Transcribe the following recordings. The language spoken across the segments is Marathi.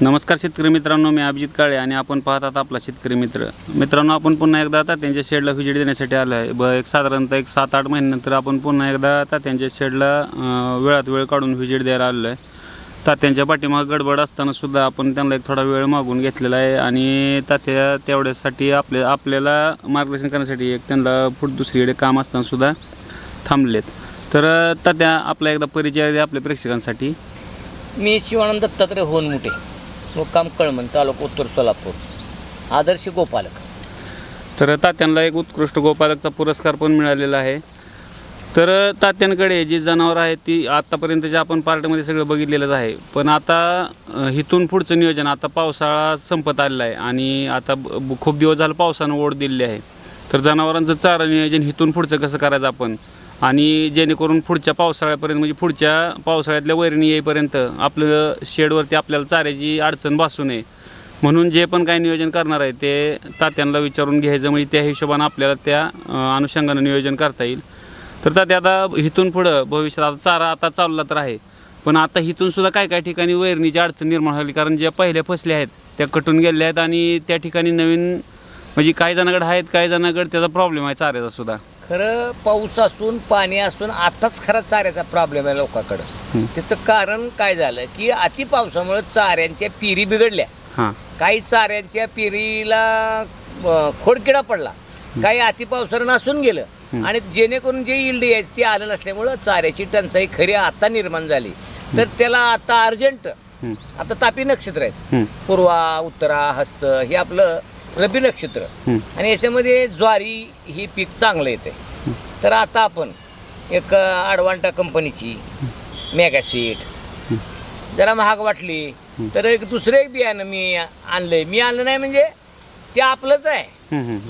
नमस्कार शेतकरी मित्रांनो मी अभिजित काळे आणि आपण पाहत आहात आपला शेतकरी मित्र. मित्रांनो आपण पुन्हा एकदा आता त्यांच्या शेडला व्हिजिट देण्यासाठी आलो आहे. ब एक साधारणतः एक सात आठ महिन्यानंतर आपण पुन्हा एकदा आता त्यांच्या शेडला वेळात वेळ काढून व्हिजिट द्यायला आलेलो आहे तात्यांच्या पाठीमाग गडबड असताना सुद्धा आपण त्यांना एक थोडा वेळ मागून घेतलेला आहे आणि तात्या तेवढ्यासाठी आपल्या आपल्याला मार्गदर्शन करण्यासाठी एक त्यांना पुढे दुसरीकडे काम असताना सुद्धा थांबलेत. तर तात्या आपला एकदा परिचय आपल्या प्रेक्षकांसाठी. मी शिवानंद दत्तात्रय होनमुटे मुक्काम कळमन तालुका उत्तर सोलापूर. आदर्श गोपालक. तर तात्यांना एक उत्कृष्ट गोपालकचा पुरस्कार पण मिळालेला आहे. तर तात्यांकडे जी जनावरं आहेत ती आत्तापर्यंतच्या आपण पार्टमध्ये सगळं बघितलेलंच आहे. पण आता इथून पुढचं नियोजन आता पावसाळा संपत आलेला आहे आणि आता ब- ब- खूप दिवस झालं पावसानं ओढ दिलेली आहे. तर जनावरांचं चारा नियोजन इथून पुढचं कसं करायचं आपण? आणि जेणेकरून पुढच्या पावसाळ्यापर्यंत म्हणजे पुढच्या पावसाळ्यातल्या वैरणी येईपर्यंत आपलं शेडवरती आपल्याला चाऱ्याची अडचण भासू नये. म्हणून जे पण काही नियोजन करणार आहे ते तात्यांना विचारून घ्यायचं. म्हणजे त्या हिशोबानं आपल्याला त्या अनुषंगानं नियोजन करता येईल. तर तात्या आता इथून पुढं भविष्यात आता चारा आता चालला तर आहे. पण आता इथून सुद्धा काय काय ठिकाणी वैरणीची अडचण निर्माण झाली. कारण ज्या पहिल्या फसल्या आहेत त्या कटून गेल्या आहेत आणि त्या ठिकाणी नवीन म्हणजे काही जणांकडे आहेत काही जणांकडे त्याचा प्रॉब्लेम आहे चाऱ्याचा सुद्धा. खरं पाऊस असून पाणी असून आताच खरा चाऱ्याचा प्रॉब्लेम आहे लोकांकडं. त्याचं कारण काय झालं की अति पावसामुळे चाऱ्यांच्या पिरी बिघडल्या. हां. काही चाऱ्यांच्या पिरीला खोडकिडा पडला. काही अति पावसानं नसून गेलं. आणि जेणेकरून जे इल्ड यायचं ते आलं नसल्यामुळं चाऱ्याची टंचाई खरी आता निर्माण झाली. तर त्याला आता अर्जंट. आता तापी नक्षत्र आहेत. पूर्वा उत्तरा हस्त हे आपलं रबी नक्षत्र. आणि याच्यामध्ये ज्वारी ही पीक चांगलं येते तर आता आपण एक आडवांटा कंपनीची मेगासीट जरा महाग वाटली तर एक दुसरं एक बियाणं मी आणलंय. मी आणलं नाही म्हणजे ते आपलंच आहे.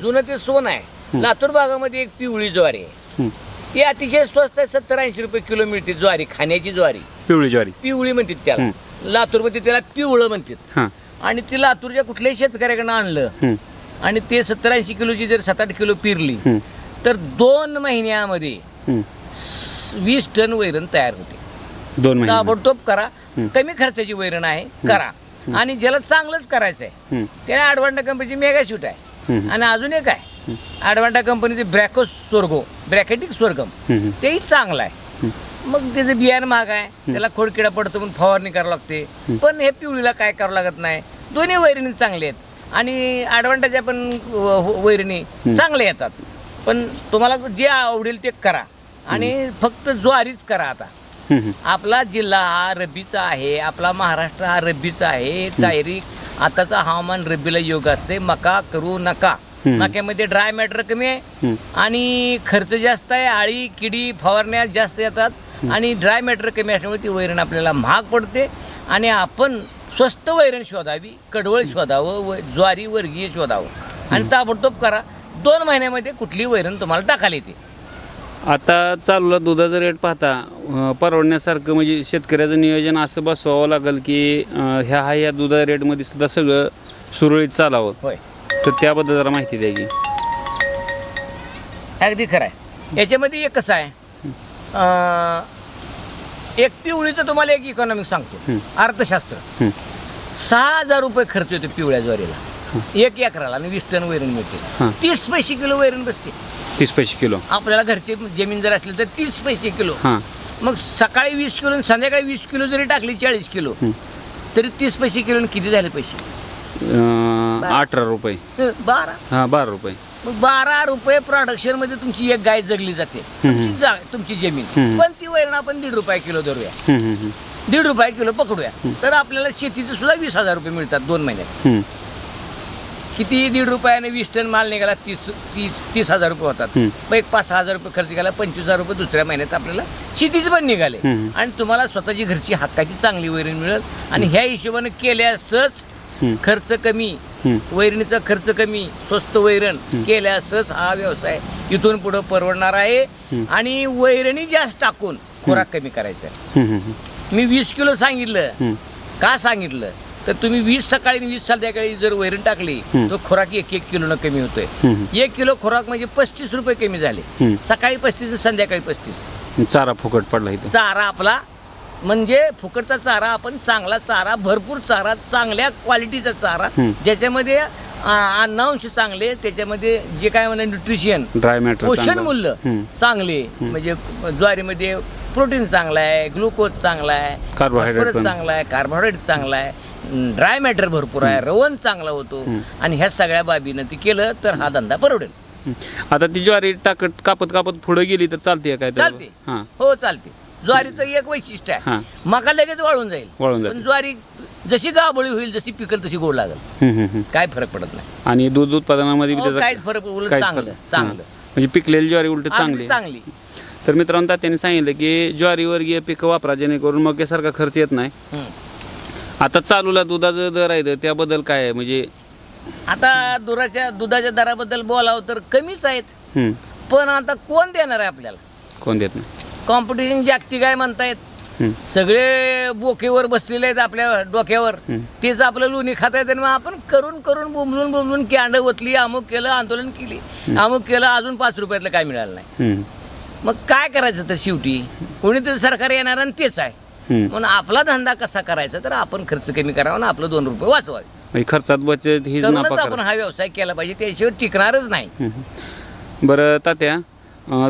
जुनं ते सोन आहे. लातूर भागामध्ये एक पिवळी ज्वारी आहे. ती अतिशय स्वस्त आहे सत्तर ऐंशी रुपये किलो मिळते ज्वारी खाण्याची ज्वारी. पिवळी ज्वारी. पिवळी म्हणतात त्याला. लातूरमध्ये त्याला पिवळं म्हणतात. आणि ते लातूरच्या कुठल्याही शेतकऱ्याकडनं आणलं आणि ते सत्तर ऐंशी किलोची जर सात आठ किलो पिरली तर दोन महिन्यामध्ये वीस टन वैरण तयार होते. दोन महिने ताबडतोब करा. कमी खर्चाची वैरण आहे करा. आणि ज्याला चांगलंच करायचं आहे त्याने ॲडवांटा कंपनीची मेगा शूट आहे. हं, आणि अजून एक आहे ॲडवांटा कंपनीचे ब्रॅको स्वर्गो ब्रॅकेटिक स्वर्गम. तेही चांगलं आहे. मग त्याचं बियाणं महाग आहे त्याला खोडकिडा पडतो म्हणून फवारणी करावं लागते. पण हे पिवळीला काय करावं लागत नाही. दोन्ही वैरणी चांगले आहेत. आणि ॲडव्हान्टेजच्या पण व- वैरणी चांगल्या येतात. पण तुम्हाला जे आवडेल ते करा. आणि फक्त ज्वारीच करा आता. हं, हं. आपला जिल्हा हा रब्बीचा आहे. आपला महाराष्ट्र हा रब्बीचा आहे. डायरेक्ट आताचा हवामान रब्बीला योग असते. मका करू नका. मक्यामध्ये ड्राय मॅटर कमी आहे. हं. आणि खर्च जास्त आहे. आळी किडी फवारण्या जास्त येतात. आणि ड्राय मॅटर कमी असल्यामुळे ती वैरण आपल्याला महाग पडते. आणि आपण स्वस्त वैरण शोधावी कडवळ शोधावं व ज्वारी वर्गीय शोधावं. आणि ताबडतोब करा. दोन महिन्यामध्ये कुठली वैरण तुम्हाला टाकायला येते. आता चालूला दुधाचा रेट पाहता परवडण्यासारखं म्हणजे शेतकऱ्याचं नियोजन असं बसवावं लागेल की ह्या हा ह्या दुधा रेटमध्ये सुद्धा सगळं सुरळीत चालावं. होय. तर त्याबद्दल जरा माहिती द्या की. अगदी खरं आहे. याच्यामध्ये एक कसं आहे? एक पिवळीचं तुम्हाला एक इकॉनॉमिक सांगतो. अर्थशास्त्र. सहा हजार रुपये खर्च येतो पिवळ्या ज्वारीला. एक एकराला आणि वीस टन वैरण. मिळते. तीस पैसे किलो वैरण बसते. तीस पैसे किलो. आपल्याला घरची जमीन जर असली तर तीस पैसे किलो. मग सकाळी वीस किलो संध्याकाळी वीस किलो जरी टाकली चाळीस किलो. तरी तीस पैसे किलो किती झाले पैसे? अठरा रुपये. बारा. हां बारा रुपये. मग बारा रुपये प्रोडक्शनमध्ये तुमची एक गाय जगली जाते. तुमची जा तुमची जमीन. पण ती वैरण आपण दीड रुपये किलो धरूया. दीड रुपये किलो पकडूया. तर आपल्याला शेतीचं सुद्धा वीस हजार रुपये मिळतात दोन महिन्यात. किती दीड रुपयाने वीस टन माल निघाला तीस तीस तीस हजार रुपये होतात. मग एक पाच सहा हजार रुपये खर्च केला पंचवीस हजार रुपये दुसऱ्या महिन्यात आपल्याला शेतीचे पण निघाले. आणि तुम्हाला स्वतःची घरची हक्काची चांगली वैरण मिळेल. आणि ह्या हिशोबाने केल्यासच. खर्च कमी. वैरणीचा खर्च कमी स्वस्त वैरण केल्यासच हा व्यवसाय इथून पुढे परवडणार आहे. आणि वैरणी जास्त टाकून खुराक कमी करायचा आहे. मी वीस किलो सांगितलं. का सांगितलं? तर तुम्ही वीस सकाळी वीस संध्याकाळी जर वैरण टाकली. तर खुराक एक एक किलो कमी होतोय. एक किलो खुराक म्हणजे पस्तीस रुपये कमी झाले. सकाळी पस्तीस संध्याकाळी पस्तीस. चारा फुकट पडला इथं. चारा आपला म्हणजे फुकटचा चारा आपण चांगला चारा भरपूर चारा चांगल्या क्वालिटीचा चारा. ज्याच्यामध्ये अन्नांश चांगले त्याच्यामध्ये जे काय म्हणा न्यूट्रिशन ड्राय मॅटर पोषण मूल्य. चांगले म्हणजे ज्वारीमध्ये प्रोटीन चांगला आहे ग्लुकोज चांगला आहे पण. चांगला आहे कार्बोहायड्रेट चांगला आहे ड्राय मॅटर भरपूर आहे रवण चांगला होतो आणि ह्या सगळ्या बाबीनं ती केलं तर हा धंदा परवडेल आता ती ज्वारी टाकत कापत कापत पुढे गेली तर चालते काय? चालते. हो चालते ज्वारीचं एक वैशिष्ट्य हां. आहे मका लगेच वाळून जाईल. वाळून पण ज्वारी जशी गाबळी होईल जशी पिकल तशी गोड लागेल. काय फरक पडत नाही. आणि दूध उत्पादनामध्ये बी त्याचा काहीच फरक उलट काहीच चांगलं फरक- चांगलं. हां. म्हणजे पिकलेली ज्वारी उलट अगदी चांगली. चांगली. तर मित्रांनो त्यांनी सांगितलं की ज्वारीवर्गीय पिकं वापरा जेणेकरून मग सारखा खर्च येत नाही. आता चालूला दुधाचं दर आहे तर त्याबद्दल काय आहे? म्हणजे आता दुधाच्या दुधाच्या दराबद्दल बोलावं तर कमीच आहेत. पण आता कोण देणार आहे आपल्याला? कोण देत नाही? कॉम्पिटिशन जागतिक आहे म्हणतायत हं, सगळे बोकेवर बसलेले आहेत आपल्या डोक्यावर. हं. तेच आपलं लोणी खात आहेत आणि मग आपण करून करून बुमलून बुमलून कॅन्ड ओतली अमुक केलं आंदोलन केली. अमुक केलं अजून पाच रुपयातलं काय मिळालं नाही. हं, मग काय करायचं तर शेवटी? कोणीतरी सरकार येणार आणि तेच आहे. हं. म्हणून आपला धंदा कसा करायचा? तर आपण खर्च कमी करावा आणि आपलं दोन रुपये वाचवावे. म्हणजे खर्चात बचत नफा आपण हा व्यवसाय केला पाहिजे त्याशिवाय टिकणारच नाही. हं, हं. बरं तात्या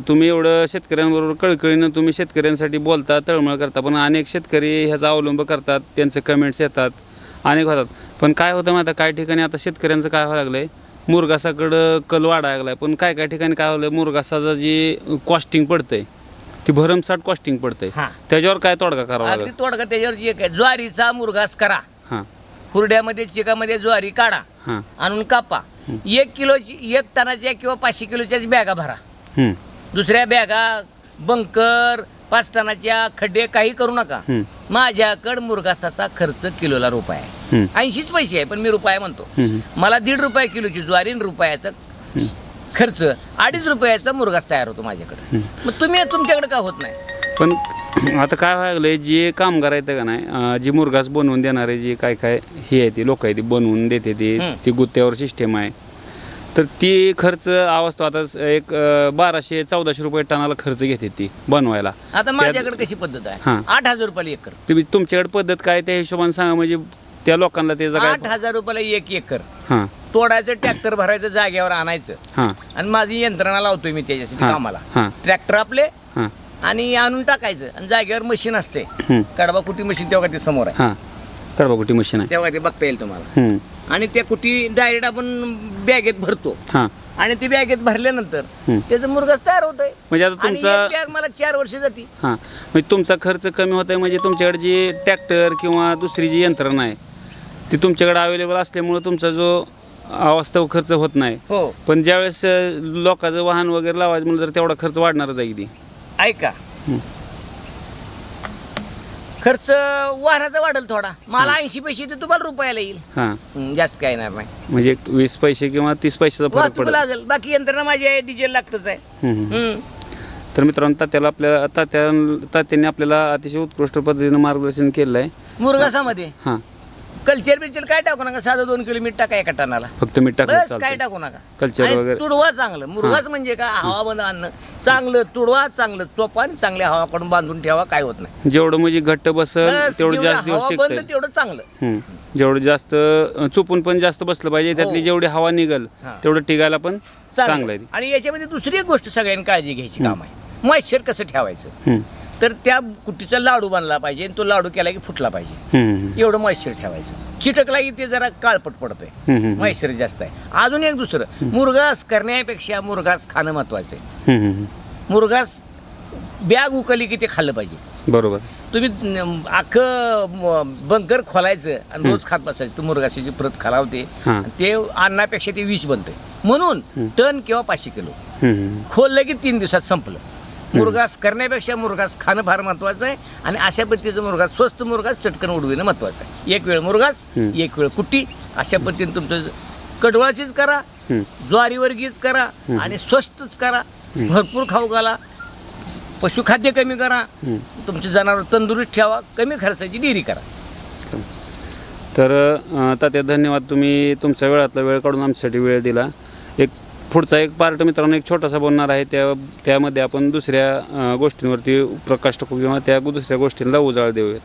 तुम्ही एवढं शेतकऱ्यांबरोबर कळकळीनं तुम्ही शेतकऱ्यांसाठी बोलता तळमळ करता पण अनेक शेतकरी ह्याचा अवलंब करतात त्यांचे कमेंट्स येतात अनेक होतात. पण काय होतं माहिती आहे, काही ठिकाणी आता शेतकऱ्यांचं काय व्हायला लागलंय? मुरगासाकडं कल वाढायला लागलाय पण काय काय ठिकाणी काय होलं मुरगासाचं जे कॉस्टिंग पडतंय ती भरमसाठ कॉस्टिंग पडतंय. हा. त्याच्यावर काय तोडगा करावा अगदी लागेल? तोडगा त्याच्यावर एक आहे. ज्वारीचा मुरघास करा. हां. हुरड्यामध्ये चिकामध्ये ज्वारी काढा. हां. आणून कापा. एक किलोची एक टनाच्या किंवा पाचशे किलोच्याच बॅगा भरा. दुसऱ्या बॅगा बंकर पाच टनाच्या खड्डे काही करू नका. माझ्याकडं मुरगासाचा खर्च किलोला रुपये आहे. ऐंशीच पैसे आहे पण मी रुपये म्हणतो. मला दीड रुपये किलोची ज्वारी रुपयाचा. खर्च अडीच रुपयाचा मुरगास तयार होतो माझ्याकडे. मग तुम्ही तुमच्याकडे का होत नाही? पण आता काय व्हायला जे कामगार आहेत का नाही जी मुरघास बनवून देणारे जे काय काय हे आहे ती लोक आहे ती बनवून देते ती. ती गुत्त्यावर सिस्टीम आहे. तर ती खर्च आवाजतो आता एक बाराशे चौदाशे रुपये टनाला खर्च घेते ती बनवायला. आता माझ्याकडे कशी पद्धत आहे? हां. आठ हजार रुपयाला एकर. तुम्ही तुमच्याकडे पद्धत काय त्या हिशोबाने सांगा म्हणजे त्या लोकांना त्याचं आठ हजार रुपयाला एक एकर. हां. तोडायचं ट्रॅक्टर भरायचं जागेवर आणायचं. हां. आणि माझी यंत्रणा लावतोय मी त्याच्यासाठी हां. कामाला. ट्रॅक्टर आपले हां. आणि आणून टाकायचं. आणि जागेवर मशीन असते. हं, कडबा कुटी मशीन तेव्हा ते समोर आहे. हां. कडबाकुटी मशीन आहे? तेव्हा ते बघता येईल तुम्हाला. आणि त्या कुटी डायरेक्ट आपण बॅगेत भरतो. हां. आणि ती बॅगेत भरल्यानंतर. त्याचं मुरगास तयार होत आहे म्हणजे आता आणि एक तुमचा बॅग मला चार वर्ष जाती. हां. म्हणजे तुमचा खर्च कमी होत आहे म्हणजे तुमच्याकडे जी ट्रॅक्टर किंवा दुसरी जी यंत्रणा आहे ती तुमच्याकडे अवेलेबल असल्यामुळं तुमचा जो अवास्तव खर्च होत नाही. हो. पण ज्यावेळेस अं, लोकांचं वाहन वगैरे लावायचं म्हणलं तर तेवढा खर्च वाढणारच आहे की ऐका हं. खर्च वाहनाचा वाढेल थोडा. मला ऐंशी पैसे ते तुम्हाला रुपयाला येईल. हां. हं, जास्त काय येणार नाही. म्हणजे एक वीस पैसे किंवा तीस पैशाचा फरक वाहतूक पडेल लागेल. बाकी यंत्रणा माझी आहे डिझेल लागतच आहे. हं, हं. हं. तर मित्रांनो तात्याला आपल्या तात्या तात्यांनी आपल्याला अतिशय उत्कृष्ट पद्धतीनं मार्गदर्शन केलं आहे मुरगासामध्ये? हां. कल्चर बिल्चर काय टाकू नका साधं दोन किलोमीटर टाका एका टनाला. फक्त मीठ टाकलं बस काय चालतं टाकू नका. कल्चर आणि वगैरे. तुडवा चांगलं. मुरगाच म्हणजे काय? हवा बंद अन्न चांगलं तुडवा चांगलं चोपा आणि चांगल्या हवाकडून बांधून ठेवा काय होत नाही. जेवढं म्हणजे घट्ट बसल बस तेवढं जेवढं जास्त दिवस हवा बंद तेवढं चांगलं. जेवढं जास्त अं, चुपून पण जास्त बसलं पाहिजे त्यातली हो. जेवढी हवा निघल हा. तेवढं टिकायला पण चांगलं. आहे. आणि याच्यामध्ये दुसरी एक गोष्ट सगळ्यांनी काळजी घ्यायची काम आहे मॉइश्चर कसं ठेवायचं? हम्म. तर त्या कुटीचा लाडू बांधला पाहिजे आणि तो लाडू केला की फुटला पाहिजे. एवढं मॉइश्चर ठेवायचं. चिटकला की ते जरा काळपट पडतंय. मॉइश्चर जास्त आहे. अजून एक दुसरं. मुरगास करण्यापेक्षा मुरगास खाणं महत्वाचं आहे. मुरगास बॅग उकली की ते खाल्लं पाहिजे. बरोबर. तुम्ही अख्खं म- बंकर खोलायचं आणि रोज खात बसायचं. मुरगाशीची प्रत खालावते. ते अन्नापेक्षा ते विष बनते म्हणून टन किंवा पाचशे किलो. खोललं की तीन दिवसात संपलं. मुरगास करण्यापेक्षा मुरगास खाणं फार महत्वाचं आहे आणि अशा पद्धतीचं मुरगास स्वस्त मुरगास चटकन उडविणं महत्वाचं आहे. एक वेळ मुरगास. एक वेळ कुट्टी. अशा पद्धतीने तुमचं कडवळाचीच करा. ज्वारीवर्गीच करा आणि स्वस्तच करा. भरपूर खाऊ घाला. पशुखाद्य कमी करा. तुमचे जनावर तंदुरुस्त ठेवा. कमी खर्चाची डेअरी करा. तर तात्या धन्यवाद. तुम्ही तुमच्या वेळातला वेळ काढून आमच्यासाठी वेळ दिला. पुढचा एक पार्ट मित्रांनो एक छोटासा बोलणार आहे. त्या त्यामध्ये आपण दुसऱ्या गोष्टींवरती प्रकाश टाकू किंवा त्या दुसऱ्या गोष्टींना उजाळ देऊयात.